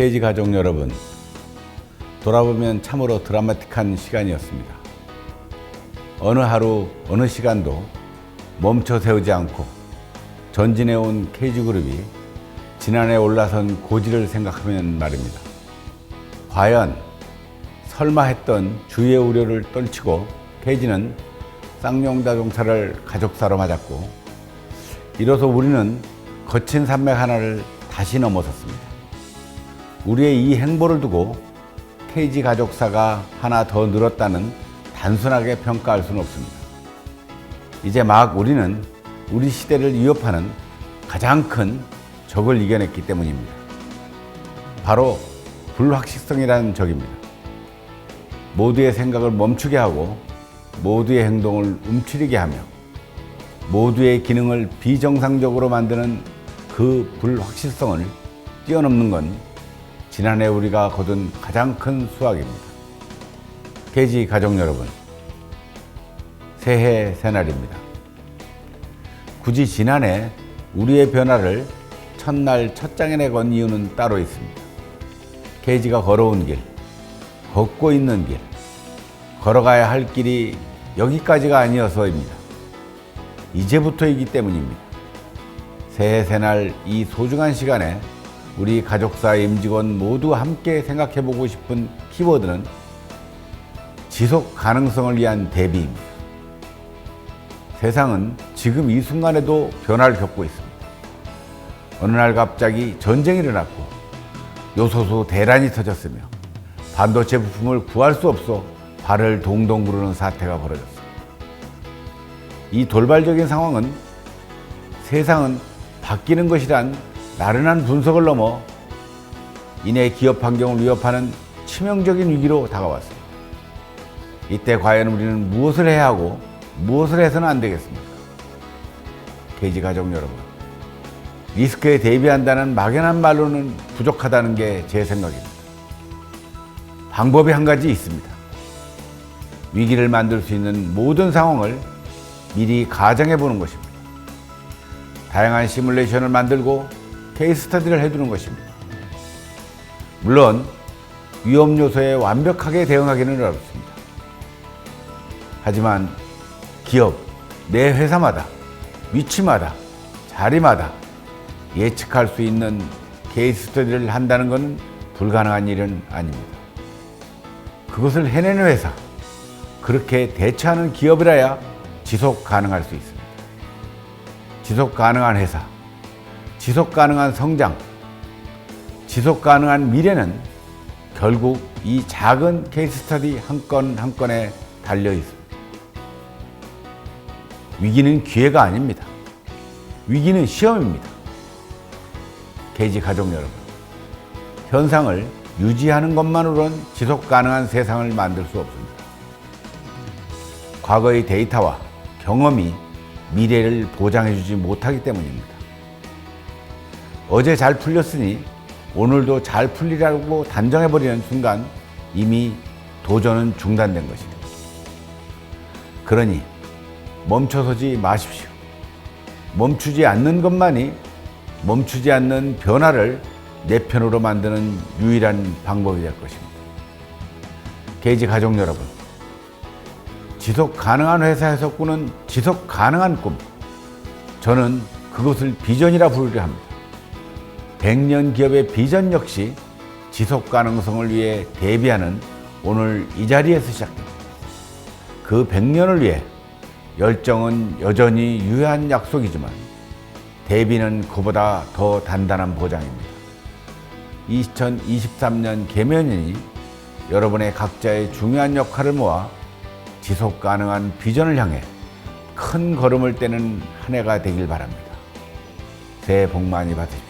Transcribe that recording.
KG 가족 여러분, 돌아보면 참으로 드라마틱한 시간이었습니다. 어느 하루, 어느 시간도 멈춰 세우지 않고 전진해온 KG그룹이 지난해 올라선 고지를 생각하면 말입니다. 과연 설마 했던 주위의 우려를 떨치고 KG는 쌍용자동차를 가족사로 맞았고 이로써 우리는 거친 산맥 하나를 다시 넘어섰습니다. 우리의 이 행보를 두고 KG 가족사가 하나 더 늘었다는 단순하게 평가할 수는 없습니다. 이제 막 우리는 우리 시대를 위협하는 가장 큰 적을 이겨냈기 때문입니다. 바로 불확실성이라는 적입니다. 모두의 생각을 멈추게 하고 모두의 행동을 움츠리게 하며 모두의 기능을 비정상적으로 만드는 그 불확실성을 뛰어넘는 건 지난해 우리가 거둔 가장 큰 수확입니다. KG 가족 여러분, 새해 새날입니다. 굳이 지난해 우리의 변화를 첫날 첫 장에 내건 이유는 따로 있습니다. KG가 걸어온 길, 걷고 있는 길, 걸어가야 할 길이 여기까지가 아니어서입니다. 이제부터이기 때문입니다. 새해 새날 이 소중한 시간에 우리 가족사 임직원 모두 함께 생각해 보고 싶은 키워드는 지속 가능성을 위한 대비입니다. 세상은 지금 이 순간에도 변화를 겪고 있습니다. 어느 날 갑자기 전쟁이 일어났고 요소수 대란이 터졌으며 반도체 부품을 구할 수 없어 발을 동동 구르는 사태가 벌어졌습니다. 이 돌발적인 상황은 세상은 바뀌는 것이란 나른한 분석을 넘어 이내 기업 환경을 위협하는 치명적인 위기로 다가왔습니다. 이때 과연 우리는 무엇을 해야 하고 무엇을 해서는 안 되겠습니까? 케이지 가족 여러분, 리스크에 대비한다는 막연한 말로는 부족하다는 게 제 생각입니다. 방법이 한 가지 있습니다. 위기를 만들 수 있는 모든 상황을 미리 가정해 보는 것입니다. 다양한 시뮬레이션을 만들고 케이스 스터디를 해두는 것입니다. 물론 위험 요소에 완벽하게 대응하기는 어렵습니다. 하지만 기업, 내 회사마다, 위치마다, 자리마다 예측할 수 있는 케이스 스터디를 한다는 것은 불가능한 일은 아닙니다. 그것을 해내는 회사, 그렇게 대처하는 기업이라야 지속 가능할 수 있습니다. 지속 가능한 회사, 지속 가능한 성장, 지속 가능한 미래는 결국 이 작은 케이스 스터디 한 건한 건에 달려 있습니다. 위기는 기회가 아닙니다. 위기는 시험입니다. 케이지 가족 여러분, 현상을 유지하는 것만으로는 지속 가능한 세상을 만들 수 없습니다. 과거의 데이터와 경험이 미래를 보장해주지 못하기 때문입니다. 어제 잘 풀렸으니 오늘도 잘 풀리라고 단정해버리는 순간 이미 도전은 중단된 것입니다. 그러니 멈춰서지 마십시오. 멈추지 않는 것만이 멈추지 않는 변화를 내 편으로 만드는 유일한 방법이 될 것입니다. 게이지 가족 여러분, 지속 가능한 회사에서 꾸는 지속 가능한 꿈. 저는 그것을 비전이라 부르려 합니다. 100년 기업의 비전 역시 지속 가능성을 위해 대비하는 오늘 이 자리에서 시작됩니다. 그 100년을 위해 열정은 여전히 유효한 약속이지만 대비는 그보다 더 단단한 보장입니다. 2023년 개면연이 여러분의 각자의 중요한 역할을 모아 지속 가능한 비전을 향해 큰 걸음을 떼는 한 해가 되길 바랍니다. 새해 복 많이 받으십시오.